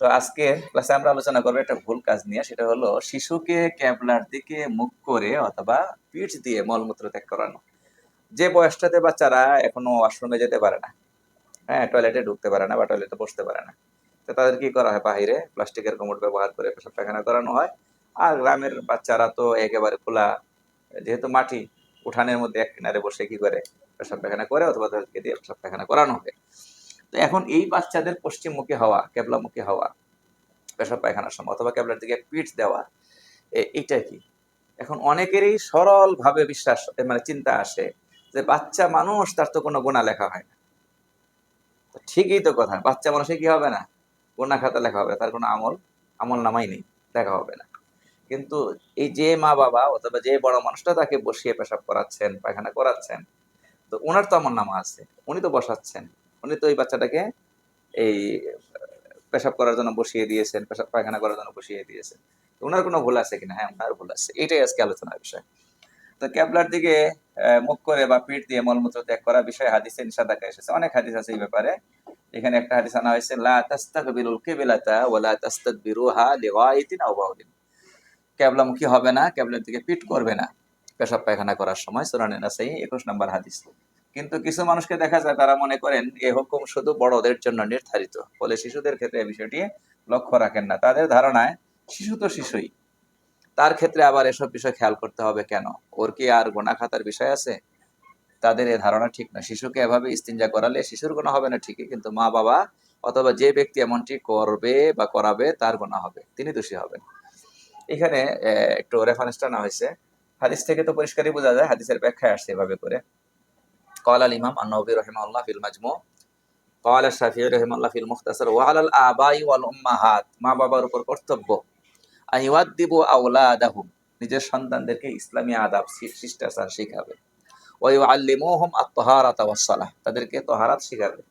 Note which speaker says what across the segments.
Speaker 1: তো আজকে ক্লাসে আমরা আলোচনা করব একটা ভুল কাজ নিয়ে, সেটা হলো শিশুকে ক্যাবলার দিকে মুখ করে অথবা পিঠ দিয়ে মলমূত্র ত্যাগ করানো। যে বয়সটাতে বাচ্চারা এখনও ওয়াশরুমে যেতে পারে না হ্যাঁ টয়লেটে ঢুকতে পারে না বা টয়লেটে বসতে পারে না, তো তাদের কি করা হয়? বাহিরে প্লাস্টিকের কোমর ব্যবহার করে পেশাব পায়খানা করানো হয়। আর গ্রামের বাচ্চারা তো একেবারে খোলা, যেহেতু মাটি, উঠানের মধ্যে এক কিনারে বসে কি করে পেশাব পায়খানা করে? অথবা তাদেরকে দিয়ে পেশাব পায়খানা করানো হয় তো এখন এই বাচ্চাদের পশ্চিমমুখী হওয়া, কেবলামুখী হওয়া, পেশাব পায়খানার সময় অথবা কেবলার দিকে পিঠ দেওয়া এইটা কি? এখন অনেকেরই সরল ভাবে বিশ্বাস মানে চিন্তা আসে যে বাচ্চা মানুষ, তার তো কোনো গুণা লেখা হয় না। ঠিকই তো কথা, বাচ্চা মানুষে কি হবে না? গুণা খাতা লেখা হবে তার কোনো আমল আমল নামাই নেই, দেখা হবে না। কিন্তু এই যে মা বাবা অথবা যে বড় মানুষটা তাকে বসিয়ে পেশাব করাচ্ছেন, পায়খানা করাচ্ছেন, তো ওনার তো আমল নামা আছে, উনি তো বসাচ্ছেন। উনি তো এই বাচ্চাটাকে এই, পেশাব করার জন্য বসিয়ে দিয়েছেন, পেশাব, পায়খানা করার জন্য বসিয়ে দিয়েছেন। ওনার কোনো ভুল আছে কিনা? হ্যাঁ ওনার ভুল আছে। এটাই আজকে আলোচনার বিষয়। তো ক্যাবলার দিকে মুখ করে বা পিঠ দিয়ে মলমূত্র ত্যাগ করা বিষয়ে হাদিসে নিষেধাজ্ঞা এসেছে। অনেক হাদিস আছে এই ব্যাপারে। এখানে একটা হাদিস আনা হয়েছে, লা তাস্তাকবিলুল কিবলাতা ওয়া লা তাস্তাদবিরুহা লিগাইতিন আও বাউলিন। ক্যাবলামুখী হবে না, ক্যাবলার দিকে পিঠ করবে না। পেশাব পায়খানা করার সময় সুরানে নাসাই একুশ নম্বর হাদিস। কিন্তু কিছু মানুষকে দেখা যায় তারা মনে করেন এ হুকুম শুধু বড়দের জন্য নির্ধারিত, ফলে শিশুদের ক্ষেত্রে এই বিষয়টি লক্ষ্য রাখেন না। তাদের ধারণায় শিশু তো শিশুই। তার ক্ষেত্রে আবার এসব বিষয় খেয়াল করতে হবে কেন? ওর কি আর গোনা খাতার বিষয় আছে? তাদের এই ধারণা ঠিক না। শিশুকে এভাবে ইস্তিনজা করালে শিশুর গোনা হবে না ঠিকই, কিন্তু মা বাবা অথবা যে ব্যক্তি এমনটি করবে বা করাবে তার গোনা হবে, তিনি দোষী হবেন। এখানে একটু রেফারেন্সটা না হয়েছে। হাদিস থেকে তো পরিষ্কারই বোঝা যায়, হাদিসের ব্যাখ্যায় আসছে এভাবে করে। قال الإمام النووي رحمه الله في المجموع قال الشافعي رحمه الله في المختصر وعلى الآباء والأمهات মা বাবার উপর কর্তব্য أن يؤدبوا أولادهم নিজের সন্তানদেরকে ইসলামী আদাব শি- শিষ্টাচার শিখাবে ويعلموهم الطهارة والصلاة তাদেরকে তহারাত শিখাবে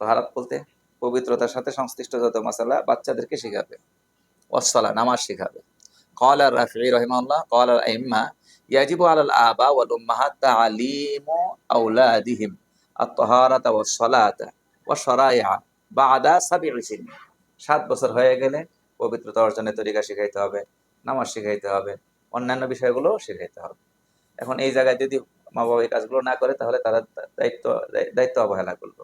Speaker 1: তহারাত বলতে পবিত্রতার সাথে সংশ্লিষ্ট যত মশালা বাচ্চাদেরকে শিখাবে ওয়াসসালা নামাজ শিখাবে قال الرافعي رحمه সাত বছর হয়ে গেলে পবিত্রতা অর্জনের তরিকা শেখাইতে হবে, নামাজ শেখাইতে হবে, অন্যান্য বিষয়গুলো শেখাইতে হবে। এখন এই জায়গায় যদি মা বাবা এই কাজগুলো না করে, তাহলে তারা দায়িত্ব দায়িত্ব অবহেলা করবে